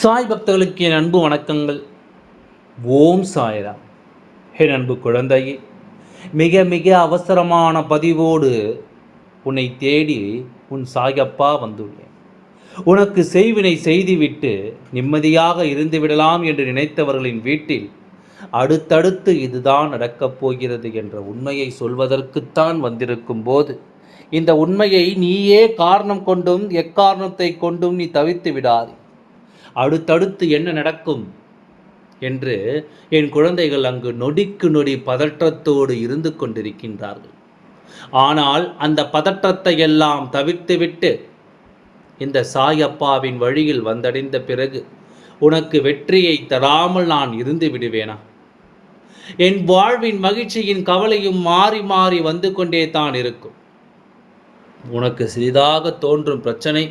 சாய் பக்தர்களுக்கு என் அன்பு வணக்கங்கள். ஓம் சாய்ரா என் அன்பு குழந்தையே மிக மிக அவசரமான பதிவோடு உன்னை தேடி உன் சாயப்பா வந்துள்ளேன். உனக்கு செய்வினை செய்துவிட்டு நிம்மதியாக இருந்து விடலாம் என்று நினைத்தவர்களின் வீட்டில் அடுத்தடுத்து இதுதான் நடக்கப் போகிறது என்ற உண்மையை சொல்வதற்குத்தான் வந்திருக்கும் போது இந்த உண்மையை நீயே காரணம் கொண்டும் எக்காரணத்தை கொண்டும் நீ தவித்து விடாதே. அடுத்தடுத்து என்ன நடக்கும் என்று என் குழந்தைகள் அங்கு நொடிக்கு நொடி பதற்றத்தோடு இருந்து கொண்டிருக்கின்றார்கள். ஆனால் அந்த பதற்றத்தை எல்லாம் தவிர்த்துவிட்டு இந்த சாயப்பாவின் வழியில் வந்தடைந்த பிறகு உனக்கு வெற்றியை தராமல் நான் இருந்து விடுவேனா? என் வாழ்வின் மகிழ்ச்சியின் கவலையும் மாறி மாறி வந்து கொண்டே தான் இருக்கும். உனக்கு சிறிதாக தோன்றும் பிரச்சனை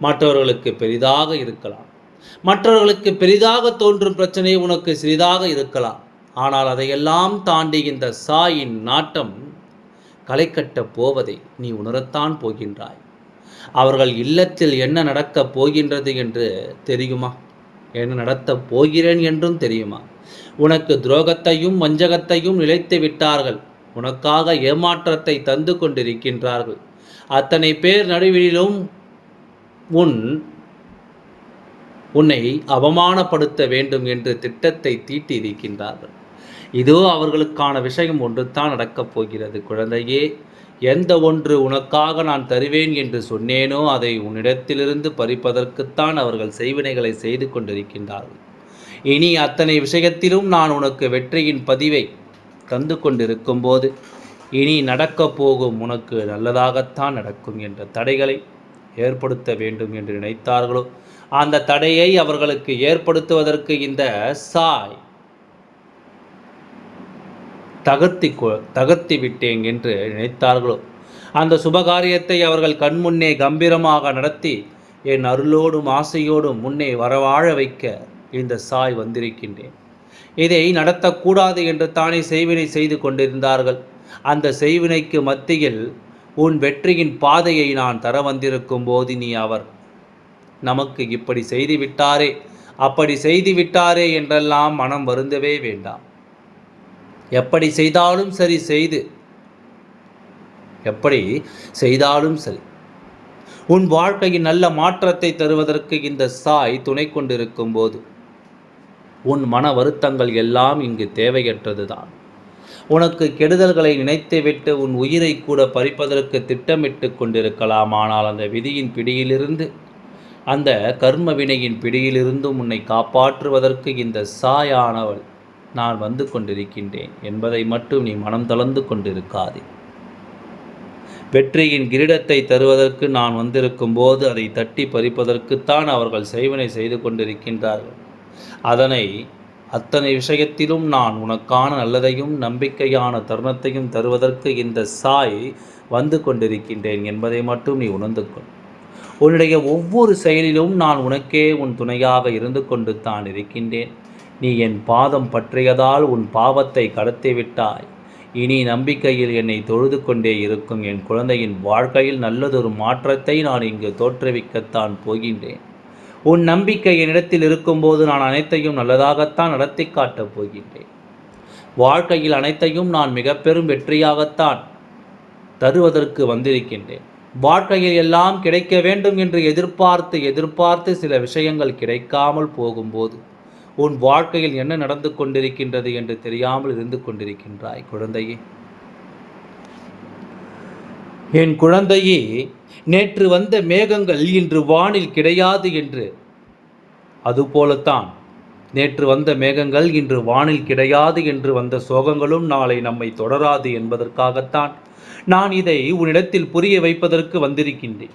மற்றவர்களுக்கு பெரிதாக இருக்கலாம். மற்றவர்களுக்கு பெரிதாக தோன்றும் பிரச்சனை உனக்கு சிறிதாக இருக்கலாம். ஆனால் அதையெல்லாம் தாண்டி இந்த சாயின் நாட்டம் களை கட்டப் போவதை நீ உணரத்தான் போகின்றாய். அவர்கள் இல்லத்தில் என்ன நடக்கப் போகின்றது என்று தெரியுமா? என்ன நடத்தப் போகிறேன் என்றும் தெரியுமா? உனக்கு துரோகத்தையும் வஞ்சகத்தையும் நிலைத்து விட்டார்கள். உனக்காக ஏமாற்றத்தை தந்து கொண்டிருக்கின்றார்கள். அத்தனை பேர் நடுவிலும் உன் உன்னை அவமானப்படுத்த வேண்டும் என்று திட்டத்தை தீட்டி இருக்கின்றார்கள் இதோ அவர்களுக்கான விஷயம் ஒன்று தான் நடக்கப் போகிறது. குழந்தையே எந்த ஒன்று உனக்காக நான் தருவேன் என்று சொன்னேனோ அதை உன்னிடத்திலிருந்து பறிப்பதற்குத்தான் அவர்கள் செய்வினைகளை செய்து கொண்டிருக்கின்றார்கள். இனி அத்தனை விஷயத்திலும் நான் உனக்கு வெற்றியின் பதிவை தந்து கொண்டிருக்கும் போது இனி நடக்கப் போகும் உனக்கு நல்லதாகத்தான் நடக்கும் என்ற தடைகளை ஏற்படுத்த வேண்டும் என்று நினைத்தார்களோ அந்த தடையை அவர்களுக்கு ஏற்படுத்துவதற்கு இந்த சாய் தகர்த்தி தகர்த்தி விட்டேன் என்று நினைத்தார்களோ? அந்த சுபகாரியத்தை அவர்கள் கண்முன்னே கம்பீரமாக நடத்தி என் அருளோடும் ஆசையோடும் முன்னே வரவாழ வைக்க இந்த சாய் வந்திருக்கின்றேன். இதை நடத்தக்கூடாது என்று தானே செய்வினை செய்து கொண்டிருந்தார்கள். அந்த செய்வினைக்கு மத்தியில் உன் வெற்றியின் பாதையை நான் தர வந்திருக்கும் போது நீ அவர். நமக்கு இப்படி செய்து விட்டாரே அப்படி செய்து விட்டாரே என்றெல்லாம் மனம் வருந்தவே வேண்டாம். எப்படி செய்தாலும் சரி செய்து எப்படி செய்தாலும் சரி. உன் வாழ்க்கையின் நல்ல மாற்றத்தை தருவதற்கு இந்த சாய் துணை கொண்டிருக்கும் போது உன் மன வருத்தங்கள் எல்லாம் இங்கு தேவையற்றதுதான். உனக்கு கெடுதல்களை நினைத்துவிட்டு உன் உயிரை கூட பறிப்பதற்கு திட்டமிட்டு கொண்டிருக்கலாம் ஆனால் அந்த விதியின் பிடியிலிருந்து அந்த கர்ம வினையின் பிடியிலிருந்தும் உன்னை காப்பாற்றுவதற்கு இந்த சாயானவள் நான் வந்து கொண்டிருக்கின்றேன் என்பதை மட்டும் நீ மனம் தளர்ந்து கொண்டிருக்காதே. வெற்றியின் கிரீடத்தை தருவதற்கு நான் வந்திருக்கும் போது அதை தட்டி பறிப்பதற்குத்தான் அவர்கள் செய்வனை செய்து கொண்டிருக்கின்றார்கள். அதனை அத்தனை விஷயத்திலும் நான் உனக்கான நல்லதையும் நம்பிக்கையான தருணத்தையும் தருவதற்கு இந்த சாய் வந்து கொண்டிருக்கின்றேன் என்பதை மட்டும் நீ உணர்ந்து கொள். உன்னுடைய ஒவ்வொரு செயலிலும் நான் உனக்கே உன் துணையாக இருந்து கொண்டு தான் இருக்கின்றேன். நீ என் பாதம் பற்றியதால் உன் பாவத்தை கடத்திவிட்டாய் இனி நம்பிக்கையில் என்னை தொழுது கொண்டே இருக்கும் என் குழந்தையின் வாழ்க்கையில் நல்லதொரு மாற்றத்தை நான் இங்கு தோற்றுவிக்கத்தான் போகின்றேன். உன் நம்பிக்கை என்னிடத்தில் இருக்கும்போது நான் அனைத்தையும் நல்லதாகத்தான் நடத்தி காட்டப் போகின்றேன். வாழ்க்கையில் அனைத்தையும் நான் மிக பெரும் வெற்றியாகத்தான் தருவதற்கு வந்திருக்கின்றேன். வாழ்க்கையில் எல்லாம் கிடைக்க வேண்டும் என்று எதிர்பார்த்து எதிர்பார்த்து சில விஷயங்கள் கிடைக்காமல் போகும்போது உன் வாழ்க்கையில் என்ன நடந்து கொண்டிருக்கின்றது என்று தெரியாமல் இருந்து கொண்டிருக்கின்றாய் குழந்தையே. என் குழந்தையே நேற்று வந்த மேகங்கள் இன்று வானில் கிடையாது என்று. அதுபோலத்தான் நேற்று வந்த மேகங்கள் இன்று வானில் கிடையாது என்று வந்த சோகங்களும் நாளை நம்மை தொடராது என்பதற்காகத்தான் நான் இதை உன்னிடத்தில் புரிய வைப்பதற்கு வந்திருக்கின்றேன்.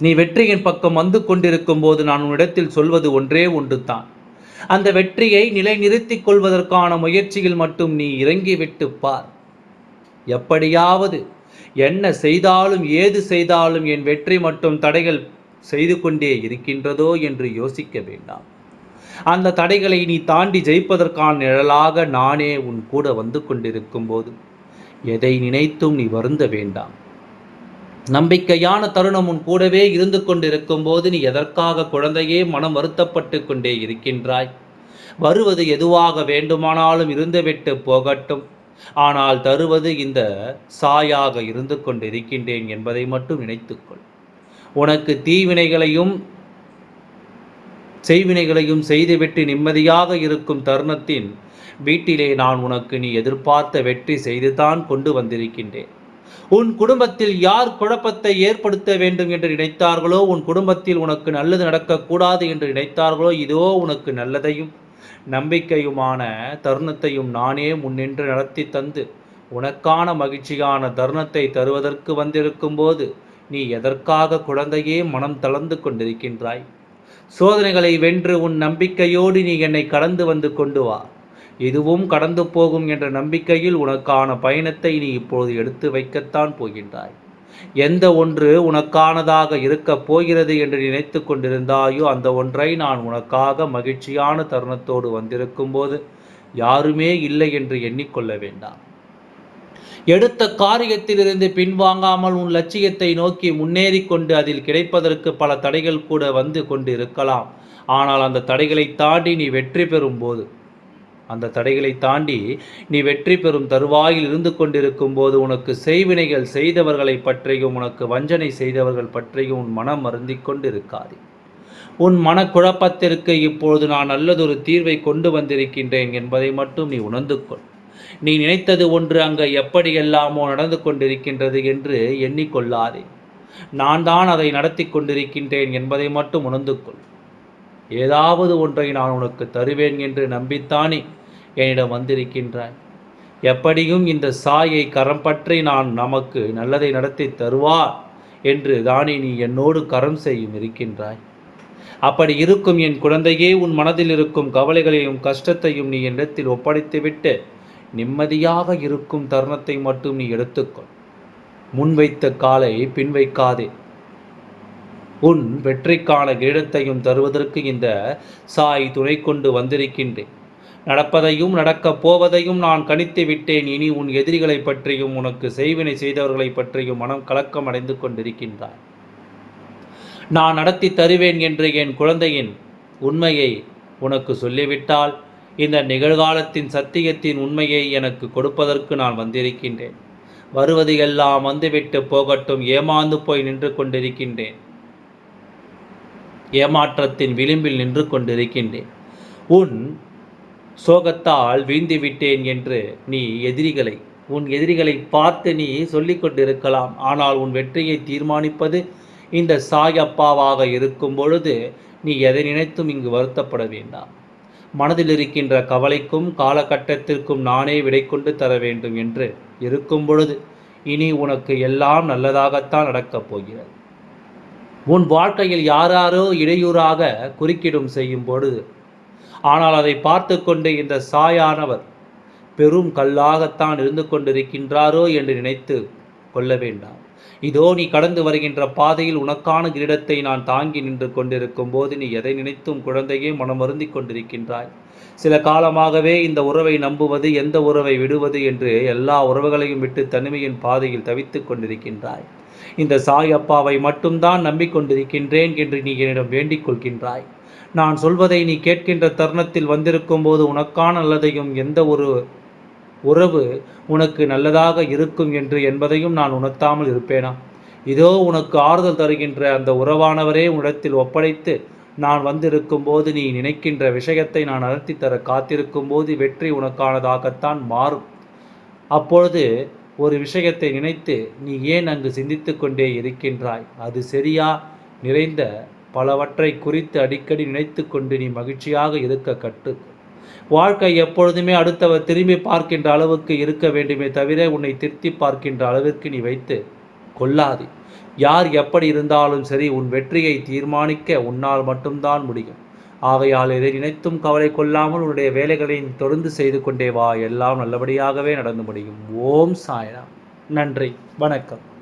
நீ வெற்றியின் பக்கம் வந்து கொண்டிருக்கும் போது நான் உன்னிடத்தில் சொல்வது ஒன்றே ஒன்று தான் அந்த வெற்றியை நிலைநிறுத்திக் கொள்வதற்கான முயற்சியில் மட்டும் நீ இறங்கிவிட்டு பார். எப்படியாவது என்ன செய்தாலும் ஏது செய்தாலும் என் வெற்றி மற்றும் தடைகள் செய்து கொண்டே இருக்கின்றதோ என்று யோசிக்க வேண்டாம். அந்த தடைகளை நீ தாண்டி ஜெயிப்பதற்கான நிழலாக நானே உன் கூட வந்து கொண்டிருக்கும் போது எதை நினைத்தும் நீ வருந்த வேண்டாம். நம்பிக்கையான தருணம் உன் கூடவே இருந்து கொண்டிருக்கும் போது நீ எதற்காக குழந்தையே மனம் வருத்தப்பட்டு கொண்டே இருக்கின்றாய்? வருவது எதுவாக வேண்டுமானாலும் இருந்துவிட்டு போகட்டும். ஆனால் தருவது இந்த சாயாக இருந்து கொண்டிருக்கின்றேன் என்பதை மட்டும் நினைத்துக்கொள். உனக்கு தீவினைகளையும் செய்வினைகளையும் செய்துவிட்டு நிம்மதியாக இருக்கும் தருணத்தின் வீட்டிலே நான் உனக்கு நீ எதிர்பார்த்த வெற்றி செய்துதான் கொண்டு வந்திருக்கின்றேன். உன் குடும்பத்தில் யார் குழப்பத்தை ஏற்படுத்த வேண்டும் என்று நினைத்தார்களோ உன் குடும்பத்தில் உனக்கு நல்லது நடக்கக்கூடாது என்று நினைத்தார்களோ இதோ உனக்கு நல்லதையும் நம்பிக்கையுமான தருணத்தையும் நானே முன்னின்று நடத்தி தந்து உனக்கான மகிழ்ச்சியான தருணத்தை தருவதற்கு வந்திருக்கும் போது நீ எதற்காக குழந்தையே மனம் தளர்ந்து கொண்டிருக்கின்றாய்? சோதனைகளை வென்று உன் நம்பிக்கையோடு நீ என்னை கடந்து வந்து கொண்டு வா. இதுவும் கடந்து போகும் என்ற நம்பிக்கையில் உனக்கான பயணத்தை நீ இப்போது எடுத்து வைக்கத்தான் போகின்றாய். எந்த ஒன்று உனக்கானதாக இருக்கப் போகிறது என்று நினைத்து கொண்டிருந்தாயோ அந்த ஒன்றை நான் உனக்காக மகிழ்ச்சியான தருணத்தோடு வந்திருக்கும் போது யாருமே இல்லை என்று எண்ணிக்கொள்ள வேண்டாம். எடுத்த காரியத்திலிருந்து பின்வாங்காமல் உன் லட்சியத்தை நோக்கி முன்னேறி கொண்டு அதில் கிடைப்பதற்கு பல தடைகள் கூட வந்து கொண்டு இருக்கலாம் ஆனால் அந்த தடைகளை தாண்டி நீ வெற்றி பெறும் போது அந்த தடைகளை தாண்டி நீ வெற்றி பெறும் தருவாயில் இருந்து கொண்டிருக்கும் போது உனக்கு செய்வினைகள் செய்தவர்களை பற்றியும் உனக்கு வஞ்சனை செய்தவர்கள் பற்றியும் உன் மனம் மருந்தி கொண்டிருக்காது. உன் மனக்குழப்பத்திற்கு இப்பொழுது நான் நல்லதொரு தீர்வை கொண்டு வந்திருக்கின்றேன் என்பதை மட்டும் நீ உணர்ந்து கொள். நீ நினைத்தது ஒன்று அங்கே எப்படியெல்லாமோ நடந்து கொண்டிருக்கின்றது என்று எண்ணிக்கொள்ளாதே. நான் தான் அதை நடத்தி கொண்டிருக்கின்றேன் என்பதை மட்டும் உணர்ந்து கொள் ஏதாவது ஒன்றை நான் உனக்கு தருவேன் என்று நம்பித்தானே என்னிடம் வந்திருக்கின்றாய். எப்படியும் இந்த சாயை கரம் பற்றி நான் நமக்கு நல்லதை நடத்தி தருவார் என்று தானே நீ என்னோடு கரம் செய்யும் இருக்கின்றாய். அப்படி இருக்கும் என் குழந்தையே உன் மனதில் இருக்கும் கவலைகளையும் கஷ்டத்தையும் நீ என்னிடத்தில் ஒப்படைத்துவிட்டு நிம்மதியாக இருக்கும் தருணத்தை மட்டும் நீ எடுத்துக்கொள். முன்வைத்த காலை பின்வைக்காதே. உன் வெற்றிக்கான கிரீடத்தையும் தருவதற்கு இந்த சாய் துணை கொண்டு வந்திருக்கின்றேன். நடப்பதையும் நடக்கப் போவதையும் நான் கணித்து விட்டேன். இனி உன் எதிரிகளை பற்றியும் உனக்கு செய்வினை செய்தவர்களை பற்றியும் மனம் கலக்கம் அடைந்து கொண்டிருக்கின்றாய். நான் நடத்தி தருவேன் என்று என் குழந்தையின் உண்மையை உனக்கு சொல்லிவிட்டால் இந்த நிகழ்காலத்தின் சத்தியத்தின் உண்மையை எனக்கு கொடுப்பதற்கு நான் வந்திருக்கின்றேன். வருவது எல்லாம் வந்துவிட்டு போகட்டும் ஏமாந்து போய் நின்று கொண்டிருக்கின்றேன். ஏமாற்றத்தின் விளிம்பில் நின்று கொண்டிருக்கின்றேன். உன் சோகத்தால் வீழ்ந்து விட்டேன் என்று நீ எதிரிகளை உன் எதிரிகளை பார்த்து நீ சொல்லிக் கொண்டிருக்கலாம். ஆனால் உன் வெற்றியை தீர்மானிப்பது இந்த சாயப்பாவாக இருக்கும் பொழுது நீ எதை நினைத்தும் இங்கு வருத்தப்பட வேண்டாம். மனதில் இருக்கின்ற கவலைக்கும் காலகட்டத்திற்கும் நானே விடை கொண்டு தர வேண்டும் என்று இருக்கும் பொழுது இனி உனக்கு எல்லாம் நல்லதாகத்தான் நடக்கப் போகிறது. உன் வாழ்க்கையில் யாராரோ இடையூறாக குறுக்கிடும் செய்யும் பொழுது ஆனால் அதை பார்த்து கொண்டு இந்த சாயானவர் பெரும் கல்லாகத்தான் இருந்து கொண்டிருக்கின்றாரோ என்று நினைத்து கொள்ள வேண்டாம். இதோ நீ கடந்து வருகின்ற பாதையில் உனக்கான கிரீடத்தை நான் தாங்கி நின்று கொண்டிருக்கும் போது நீ எதை நினைத்தும் குழந்தையே மனம் வருந்தி கொண்டிருக்கின்றாய். சில காலமாகவே இந்த உறவை நம்புவது எந்த உறவை விடுவது என்று எல்லா உறவுகளையும் விட்டு தனிமையின் பாதையில் தவித்துக் கொண்டிருக்கின்றாய். இந்த சாய் அப்பாவை மட்டும்தான் நம்பிக்கொண்டிருக்கின்றேன் என்று நீ என்னிடம் வேண்டிக் கொள்கின்றாய். நான் சொல்வதை நீ கேட்கின்ற தருணத்தில் வந்திருக்கும் போது உனக்கான நல்லதையும் எந்த ஒரு உறவு உனக்கு நல்லதாக இருக்கும் என்று என்பதையும் நான் உணர்த்தாமல் இருப்பேனா? இதோ உனக்கு ஆறுதல் தருகின்ற அந்த உறவானவரே உன்னிடத்தில் ஒப்படைத்து நான் வந்திருக்கும் போது நீ நினைக்கின்ற விஷயத்தை நான் அழுத்தி தர காத்திருக்கும் போது வெற்றி உனக்கானதாகத்தான் மாறும். அப்பொழுது ஒரு விஷயத்தை நினைத்து நீ ஏன் அங்கு சிந்தித்து கொண்டே இருக்கின்றாய்? அது சரியா? நிறைந்த பலவற்றை குறித்து அடிக்கடி நினைத்து கொண்டு நீ மகிழ்ச்சியாக இருக்க கற்று வாழ்க்கை எப்பொழுதுமே அடுத்தவர் திரும்பி பார்க்கின்ற அளவுக்கு இருக்க வேண்டுமே தவிர உன்னை திருத்தி பார்க்கின்ற அளவிற்கு நீ வைத்து கொள்ளாது. யார் எப்படி இருந்தாலும் சரி உன் வெற்றியை தீர்மானிக்க உன்னால் மட்டும்தான் முடியும். ஆகையால் எதை நினைத்தும் கவலை கொள்ளாமல் உன்னுடைய வேலைகளை தொடர்ந்து செய்து கொண்டே வா. எல்லாம் நல்லபடியாகவே நடந்து முடியும். ஓம் சாய்ராம். நன்றி. வணக்கம்.